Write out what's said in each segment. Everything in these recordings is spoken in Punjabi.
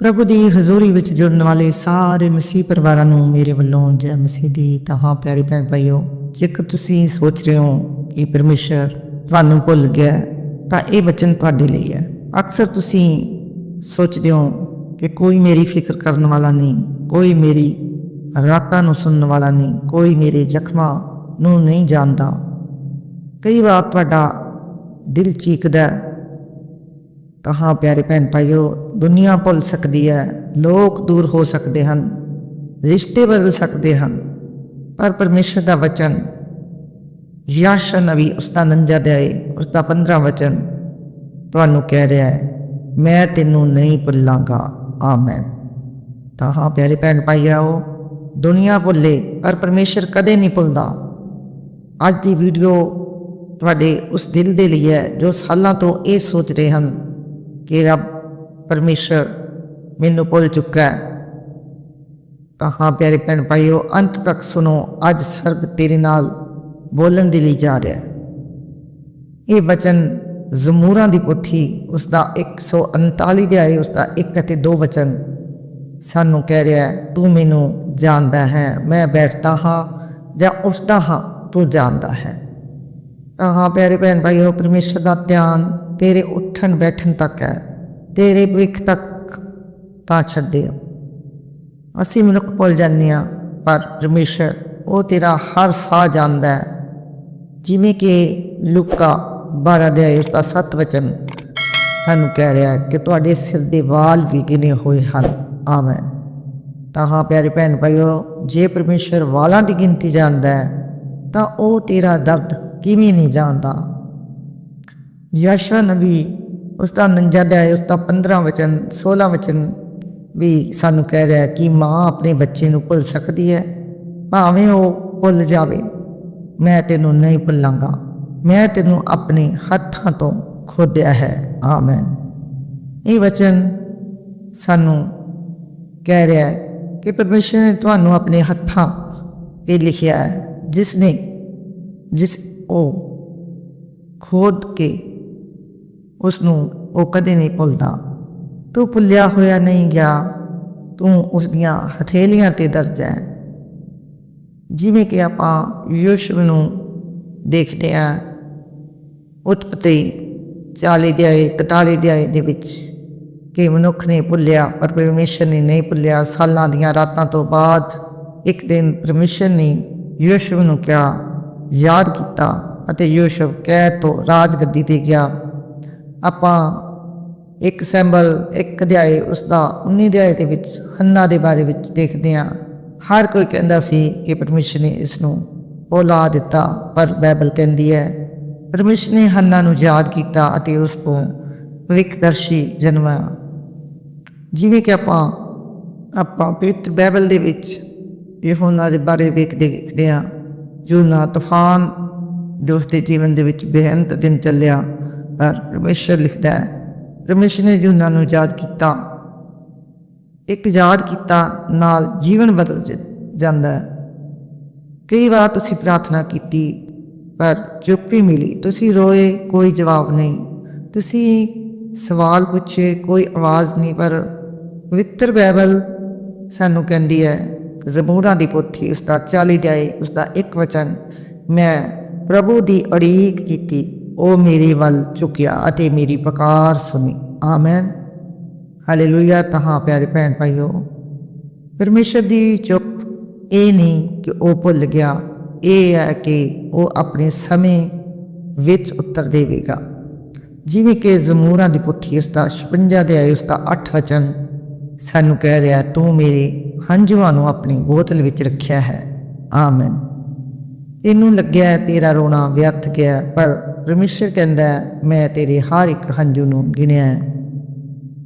ਪ੍ਰਭੂ ਦੀ ਹਜ਼ੂਰੀ ਵਿੱਚ ਜੁੜਨ ਵਾਲੇ ਸਾਰੇ ਮਸੀਹ ਪਰਿਵਾਰਾਂ ਨੂੰ ਮੇਰੇ ਵੱਲੋਂ ਜੈ ਮਸੀਹ ਦੀ ਤਹਾਂ ਪਿਆਰੇ ਭੈਣ ਭਾਈਓ, ਜੇਕਰ ਤੁਸੀਂ ਸੋਚ ਰਹੇ ਹੋ ਕਿ ਪਰਮੇਸ਼ਰ ਤੁਹਾਨੂੰ ਭੁੱਲ ਗਿਆ ਤਾਂ ਇਹ ਬਚਨ ਤੁਹਾਡੇ ਲਈ ਹੈ। ਅਕਸਰ ਤੁਸੀਂ ਸੋਚਦੇ ਹੋ ਕਿ ਕੋਈ ਮੇਰੀ ਫਿਕਰ ਕਰਨ ਵਾਲਾ ਨਹੀਂ, ਕੋਈ ਮੇਰੀ ਰਾਤਾਂ ਨੂੰ ਸੁਣਨ ਵਾਲਾ ਨਹੀਂ, ਕੋਈ ਮੇਰੇ ਜ਼ਖਮਾਂ ਨੂੰ ਨਹੀਂ ਜਾਣਦਾ। ਕਈ ਵਾਰ ਤੁਹਾਡਾ ਦਿਲ ਚੀਕਦਾ ਤਾਂ ਹਾਂ ਪਿਆਰੇ ਭੈਣ ਭਾਈਓ, ਦੁਨੀਆ ਭੁੱਲ ਸਕਦੀ ਹੈ, ਲੋਕ ਦੂਰ ਹੋ ਸਕਦੇ ਹਨ, ਰਿਸ਼ਤੇ ਬਦਲ ਸਕਦੇ ਹਨ, ਪਰ ਪਰਮੇਸ਼ਰ ਦਾ ਵਚਨ, ਯਾਸ਼ਾ ਨਵੀ ਉਸਦਾ ਨੰਜਾ ਦੇ ਉਸਦਾ 15 ਵਚਨ ਤੁਹਾਨੂੰ ਕਹਿ ਰਿਹਾ ਹੈ, ਮੈਂ ਤੈਨੂੰ ਨਹੀਂ ਭੁੱਲਾਂਗਾ, ਆਮੈਨ। ਤਾਂ ਹਾਂ ਪਿਆਰੇ ਭੈਣ ਭਾਈਓ ਦੁਨੀਆ ਭੁੱਲੇ, ਪਰ ਪਰਮੇਸ਼ਰ ਕਦੇ ਨਹੀਂ ਭੁੱਲਦਾ। ਅੱਜ ਦੀ ਵੀਡੀਓ ਤੁਹਾਡੇ ਉਸ ਦਿਲ ਦੇ ਲਈ ਹੈ, ਜੋ ਸਾਲਾਂ ਤੋਂ ਇਹ ਸੋਚ ਰਹੇ ਹਨ ਕਿ ਰੱਬ ਪਰਮੇਸ਼ਰ ਮੈਨੂੰ ਭੁੱਲ ਚੁੱਕਾ ਹੈ। ਤਾਂ ਹਾਂ ਪਿਆਰੇ ਭੈਣ ਭਾਈਓ, ਅੰਤ ਤੱਕ ਸੁਣੋ, ਅੱਜ ਸਰਬ ਤੇਰੇ ਨਾਲ ਬੋਲਣ ਦੇ ਲਈ ਜਾ ਰਿਹਾ ਹੈ। ਇਹ ਬਚਨ ਜ਼ਮੂਰਾਂ ਦੀ ਪੁੱਠੀ ਉਸ ਦਾ 139 ਦੇ ਆਏ ਉਸ ਦਾ 1 ਅਤੇ 2 ਵਚਨ ਸਾਨੂੰ ਕਹਿ ਰਿਹਾ ਹੈ, ਤੂੰ ਮੈਨੂੰ ਜਾਣਦਾ ਹੈ, ਮੈਂ ਬੈਠਦਾ ਹਾਂ ਜਾਂ ਉੱਠਦਾ ਹਾਂ, ਤੂੰ ਜਾਣਦਾ ਹੈ। ਤਾਂ ਹਾਂ ਪਿਆਰੇ ਭੈਣ ਭਾਈਓ, ਪਰਮੇਸ਼ਰ ਦਾ ਧਿਆਨ ਤੇਰੇ ਉੱਠਣ ਬੈਠਣ ਤੱਕ ਹੈ, ਤੇਰੇ ਭਵਿੱਖ ਤੱਕ ਤਾਂ ਛੱਡੇ ਅਸੀਂ ਮਨੁੱਖ ਭੁੱਲ ਜਾਂਦੇ ਹਾਂ, ਪਰ ਪਰਮੇਸ਼ਰ ਉਹ ਤੇਰਾ ਹਰ ਸਾਹ ਜਾਣਦਾ ਹੈ। ਜਿਵੇਂ ਕਿ ਲੁਕਾ 12 ਦੇ ਉਸ ਦਾ 7 ਵਚਨ ਸਾਨੂੰ ਕਹਿ ਰਿਹਾ ਹੈ ਕਿ ਤੁਹਾਡੇ ਸਿਰ ਦੇ ਵਾਲ ਵੀ ਗਿਣੇ ਹੋਏ ਹਨ। ਆਮੇਨ। ਤਾਂ ਹਾਂ ਪਿਆਰੇ ਭੈਣ ਭਾਈਓ, ਜੇ ਪਰਮੇਸ਼ਰ ਵਾਲਾਂ ਦੀ ਗਿਣਤੀ ਜਾਣਦਾ ਹੈ, ਤਾਂ ਉਹ ਤੇਰਾ ਦਰਦ ਕਿਵੇਂ ਨਹੀਂ ਜਾਣਦਾ? ਯਸ਼ਵਾ ਨਬੀ ਉਸ ਦਾ ਨੰਜਾ ਦੇ ਉਸ ਦਾ 15 ਵਚਨ 16 ਵਚਨ ਵੀ ਸਾਨੂੰ ਕਹਿ ਰਿਹਾ ਕਿ ਮਾਂ ਆਪਣੇ ਬੱਚੇ ਨੂੰ ਭੁੱਲ ਸਕਦੀ ਹੈ। ਭਾਵੇਂ ਉਹ ਭੁੱਲ ਜਾਵੇ, ਮੈਂ ਤੈਨੂੰ ਨਹੀਂ ਭੁੱਲਾਂਗਾ। ਮੈਂ ਤੈਨੂੰ ਆਪਣੇ ਹੱਥਾਂ ਤੋਂ ਖੋਦਿਆ ਹੈ। ਆਮੇਨ। ਇਹ ਵਚਨ ਸਾਨੂੰ ਕਹਿ ਰਿਹਾ ਹੈ ਕਿ ਪਰਮੇਸ਼ਰ ਨੇ ਤੁਹਾਨੂੰ ਆਪਣੇ ਹੱਥਾਂ ਤੇ ਲਿਖਿਆ ਹੈ, ਜਿਸ ਨੇ, ਜਿਸ ਉਹ ਖੋਦ ਕੇ ਉਸ ਨੂੰ ਉਹ ਕਦੇ ਨਹੀਂ ਭੁੱਲਦਾ। ਤੂੰ ਭੁੱਲਿਆ ਹੋਇਆ ਨਹੀਂ ਗਿਆ। ਤੂੰ ਉਸ ਦੀਆਂ ਹਥੇਲੀਆਂ ਤੇ ਦਰਜ ਹੈ। ਜਿਵੇਂ ਕਿ ਆਪਾਂ ਯਿਸੂ ਨੂੰ ਦੇਖਦੇ ਹਾਂ ਉਤਪਤੀ 40 ਦੇ ਆਏ 41 ਦੇ ਦੇ ਵਿੱਚ ਕਿ ਮਨੁੱਖ ਨੇ ਭੁੱਲਿਆ ਪਰ ਪਰਮੇਸ਼ਰ ਨੇ ਨਹੀਂ ਭੁੱਲਿਆ। ਸਾਲਾਂ ਦੀਆਂ ਰਾਤਾਂ ਤੋਂ ਬਾਅਦ ਇੱਕ ਦਿਨ ਪਰਮੇਸ਼ਰ ਨੇ ਯਿਸੂ ਨੂੰ ਕਿਹਾ, ਯਾਦ ਕੀਤਾ ਅਤੇ ਯਿਸੂ ਕਹਿ ਤੋਂ ਰਾਜਗੱਦੀ ਤੇ ਗਿਆ। ਆਪਾਂ ਇੱਕ ਸੈਂਬਲ, ਇੱਕ ਅਧਿਆਏ ਉਸ ਦਾ 19 ਅਧਿਆਏ ਦੇ ਵਿੱਚ, ਹੰਨਾ ਦੇ ਬਾਰੇ ਵਿੱਚ ਦੇਖਦੇ ਹਾਂ। ਹਰ ਕੋਈ ਕਹਿੰਦਾ ਸੀ ਕਿ ਪਰਮੇਸ਼ਰ ਨੇ ਇਸ ਨੂੰ ਔਲਾ ਦਿੱਤਾ, ਪਰ ਬਾਈਬਲ ਕਹਿੰਦੀ ਹੈ, ਪਰਮੇਸ਼ਰ ਨੇ ਹੰਨਾ ਨੂੰ ਯਾਦ ਕੀਤਾ ਅਤੇ ਉਸ ਤੋਂ ਭਵਿੱਖਦਰਸ਼ੀ ਜਨਮਾਇਆ ਜਿਵੇਂ ਕਿ ਆਪਾਂ ਆਪਾਂ ਪਵਿੱਤਰ ਬਾਈਬਲ ਦੇ ਵਿੱਚ ਯਹੋਨਾ ਦੇ ਬਾਰੇ ਵੇਖਦੇ ਦੇਖਦੇ ਹਾਂ। ਜੋ ਨਾ ਤੂਫਾਨ, ਜੋ ਉਸਦੇ ਜੀਵਨ ਦੇ ਵਿੱਚ ਬੇਅੰਤ ਦਿਨ ਚੱਲਿਆ ਪਰ ਪਰਮੇਸ਼ਰ ਲਿਖਦਾ ਹੈ। ਪਰਮੇਸ਼ਰ ਨੇ ਯੂਨਾ ਨੂੰ ਯਾਦ ਕੀਤਾ। ਇੱਕ ਯਾਦ ਕੀਤਾ, ਨਾਲ ਜੀਵਨ ਬਦਲ ਜਾਂਦਾ ਹੈ। ਕਈ ਵਾਰ ਤੁਸੀਂ ਪ੍ਰਾਰਥਨਾ ਕੀਤੀ, ਪਰ ਚੁੱਪੀ ਮਿਲੀ। ਤੁਸੀਂ ਰੋਏ, ਕੋਈ ਜਵਾਬ ਨਹੀਂ। ਤੁਸੀਂ ਸਵਾਲ ਪੁੱਛੇ, ਕੋਈ ਆਵਾਜ਼ ਨਹੀਂ। ਪਰ ਪਵਿੱਤਰ ਬਾਈਬਲ ਸਾਨੂੰ ਕਹਿੰਦੀ ਹੈ ਜ਼ਬੂਰਾਂ ਦੀ ਪੋਥੀ ਉਸ ਦਾ 40 ਜਾਏ ਉਸ ਦਾ ਇੱਕ ਵਚਨ, ਮੈਂ ਪ੍ਰਭੂ ਦੀ ਅੜੀਕ ਕੀਤੀ ਉਹ ਮੇਰੇ ਵੱਲ ਝੁਕਿਆ ਅਤੇ ਮੇਰੀ ਪੁਕਾਰ ਸੁਣੀ। ਆਮੇਨ। ਹਾਲੇਲੂਇਆ। ਤਹਾਂ ਪਿਆਰੇ ਭੈਣ ਭਾਈਓ, ਪਰਮੇਸ਼ਰ ਦੀ ਚੁੱਪ। ਇਹ ਨਹੀਂ ਕਿ ਉਹ ਭੁੱਲ ਗਿਆ। ਇਹ ਹੈ ਕਿ ਉਹ ਆਪਣੇ ਸਮੇਂ ਵਿੱਚ ਉੱਤਰ ਦੇਵੇਗਾ। ਜਿਵੇਂ ਕਿ ਜ਼ਮੂਰਾਂ ਦੀ ਪੁੱਥੀ ਉਸ ਦਾ 56 ਦੇ ਆਏ ਉਸ ਦਾ 8 ਵਚਨ ਸਾਨੂੰ ਕਹਿ ਰਿਹਾ, ਤੂੰ ਮੇਰੇ ਹੰਝੂਆਂ ਨੂੰ ਆਪਣੀ ਬੋਤਲ ਵਿੱਚ ਰੱਖਿਆ ਹੈ। ਆਮੇਨ। ਤੈਨੂੰ ਲੱਗਿਆ ਤੇਰਾ ਰੋਣਾ ਵਿਅਰਥ ਗਿਆ ਪਰ ਪਰਮੇਸ਼ਰ ਕਹਿੰਦਾ ਮੈਂ ਤੇਰੇ ਹਰ ਇੱਕ ਹੰਝੂ ਨੂੰ ਗਿਣਿਆ ਹੈ।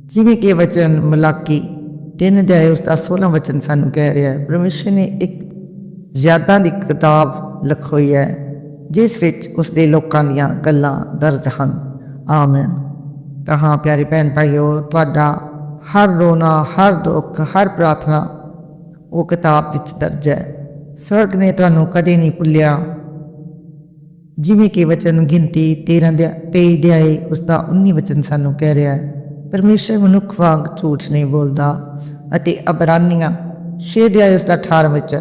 ਜਿਵੇਂ ਕਿ ਵਚਨ ਮਲਾਕੀ ਤਿੰਨ ਦੇ ਉਸ ਦਾ 16 ਵਚਨ ਸਾਨੂੰ ਕਹਿ ਰਿਹਾ ਹੈ, ਪਰਮੇਸ਼ਰ ਨੇ ਇੱਕ ਯਾਦਾਂ ਦੀ ਕਿਤਾਬ ਲਿਖੋਈ ਹੈ, ਜਿਸ ਵਿੱਚ ਉਸ ਦੇ ਲੋਕਾਂ ਦੀਆਂ ਗੱਲਾਂ ਦਰਜ ਹਨ। ਆਮੀਨ। ਤਾਂ ਹਾਂ ਪਿਆਰੇ ਭੈਣ ਭਾਈਓ, ਤੁਹਾਡਾ ਹਰ ਰੋਣਾ, ਹਰ ਦੁੱਖ, ਹਰ ਪ੍ਰਾਰਥਨਾ ਉਹ ਕਿਤਾਬ ਵਿੱਚ ਦਰਜ ਹੈ। ਸਵਰਗ ਨੇ ਤੁਹਾਨੂੰ ਕਦੇ ਨਹੀਂ ਭੁੱਲਿਆ। ਜਿਵੇਂ ਕਿ ਵਚਨ ਗਿਣਤੀ 13 ਦੇ 23 ਦੇ ਆਏ ਉਸ ਦਾ 19 ਵਚਨ ਸਾਨੂੰ ਕਹਿ ਰਿਹਾ ਹੈ ਪਰਮੇਸ਼ਰ ਮਨੁੱਖ ਵਾਂਗ ਝੂਠ ਨਹੀਂ ਬੋਲਦਾ ਅਤੇ ਅਬਰਾਨੀਆਂ 6 ਦੇ ਆਇਤ ਦਾ 18 ਵਿੱਚ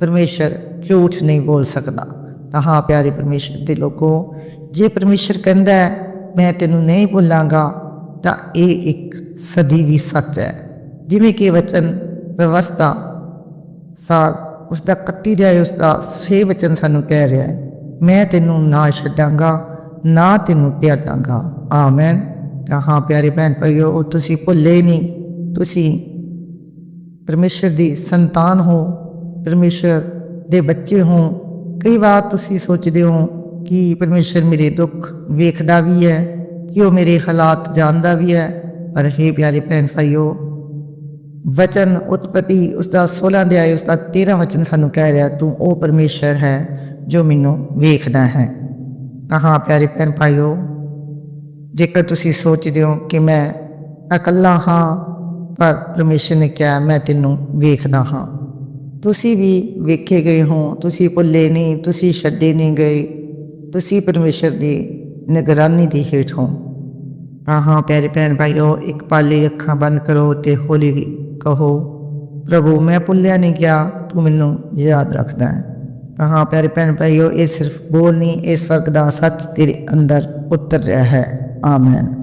ਪਰਮੇਸ਼ਰ ਝੂਠ ਨਹੀਂ ਬੋਲ ਸਕਦਾ। ਤਾਂ ਹਾਂ ਪਿਆਰੇ ਪਰਮੇਸ਼ਰ ਦੇ ਲੋਕੋ ਜੇ ਪਰਮੇਸ਼ਰ ਕਹਿੰਦਾ ਹੈ, ਮੈਂ ਤੈਨੂੰ ਨਹੀਂ ਭੁੱਲਾਂਗਾ ਤਾਂ ਇਹ ਇੱਕ ਸਦੀ ਵੀ ਸੱਚ ਹੈ। ਜਿਵੇਂ ਕਿ ਵਚਨ ਵਿਵਸਥਾ ਸਾਲ ਉਸ ਦਾ 31 ਦੇ ਉਸ ਦਾ 6 ਵਚਨ ਸਾਨੂੰ ਕਹਿ ਰਿਹਾ ਹੈ, ਮੈਂ ਤੈਨੂੰ ਨਾ ਛੱਡਾਂਗਾ, ਨਾ ਤੈਨੂੰ ਤਿਆਟਾਂਗਾ ਆਮੈਨ। ਤਾਂ ਹਾਂ ਪਿਆਰੇ ਭੈਣ ਭਾਈਓ, ਉਹ ਤੁਸੀਂ ਭੁੱਲੇ ਨਹੀਂ। ਤੁਸੀਂ ਪਰਮੇਸ਼ਰ ਦੀ ਸੰਤਾਨ ਹੋ, ਪਰਮੇਸ਼ਰ ਦੇ ਬੱਚੇ ਹੋ। ਕਈ ਵਾਰ ਤੁਸੀਂ ਸੋਚਦੇ ਹੋ ਕਿ ਪਰਮੇਸ਼ਰ ਮੇਰੇ ਦੁੱਖ ਵੇਖਦਾ ਵੀ ਹੈ, ਕਿ ਉਹ ਮੇਰੇ ਹਾਲਾਤ ਜਾਣਦਾ ਵੀ ਹੈ। ਪਰ हे ਪਿਆਰੇ ਭੈਣ ਭਾਈਓ ਵਚਨ ਉਤਪਤੀ ਉਸ ਦਾ 16 ਅਧਿਆਇ ਉਸ ਦਾ 13 ਵਚਨ ਸਾਨੂੰ ਕਹਿ ਰਿਹਾ ਤੂੰ ਉਹ ਪਰਮੇਸ਼ਰ ਹੈ ਜੋ ਮੈਨੂੰ ਵੇਖਦਾ ਹੈ ਤਾਂ ਹਾਂ ਪਿਆਰੇ ਭੈਣ ਭਾਈਓ ਜੇਕਰ ਤੁਸੀਂ ਸੋਚਦੇ ਹੋ ਕਿ ਮੈਂ ਇਕੱਲਾ ਹਾਂ ਪਰ ਪਰਮੇਸ਼ਰ ਨੇ ਕਿਹਾ ਮੈਂ ਤੈਨੂੰ ਵੇਖਦਾ ਹਾਂ ਤੁਸੀਂ ਵੀ ਵੇਖੇ ਗਏ ਹੋ ਤੁਸੀਂ ਭੁੱਲੇ ਨਹੀਂ ਤੁਸੀਂ ਛੱਡੇ ਨਹੀਂ ਗਏ ਤੁਸੀਂ ਪਰਮੇਸ਼ਰ ਦੀ ਨਿਗਰਾਨੀ ਦੇ ਹੇਠ ਹੋ ਤਾਂ ਹਾਂ ਪਿਆਰੇ ਭੈਣ ਭਾਈਓ ਇੱਕ ਪਾਲੇ ਅੱਖਾਂ ਬੰਦ ਕਰੋ ਤੇ ਹੌਲੀ ਕਹੋ, ਪ੍ਰਭੂ, ਮੈਂ ਭੁੱਲਿਆ ਨਹੀਂ ਗਿਆ, ਤੂੰ ਮੈਨੂੰ ਯਾਦ ਰੱਖਦਾ ਹੈ। ਹਾਂ ਪਿਆਰੇ ਭੈਣ ਭਾਈਓ, ਇਹ ਸਿਰਫ ਬੋਲ ਨਹੀਂ ਇਸ ਵਰਗ ਦਾ ਸੱਚ ਤੇਰੇ ਅੰਦਰ ਉਤਰ ਰਿਹਾ ਹੈ। ਆਮੇਨ।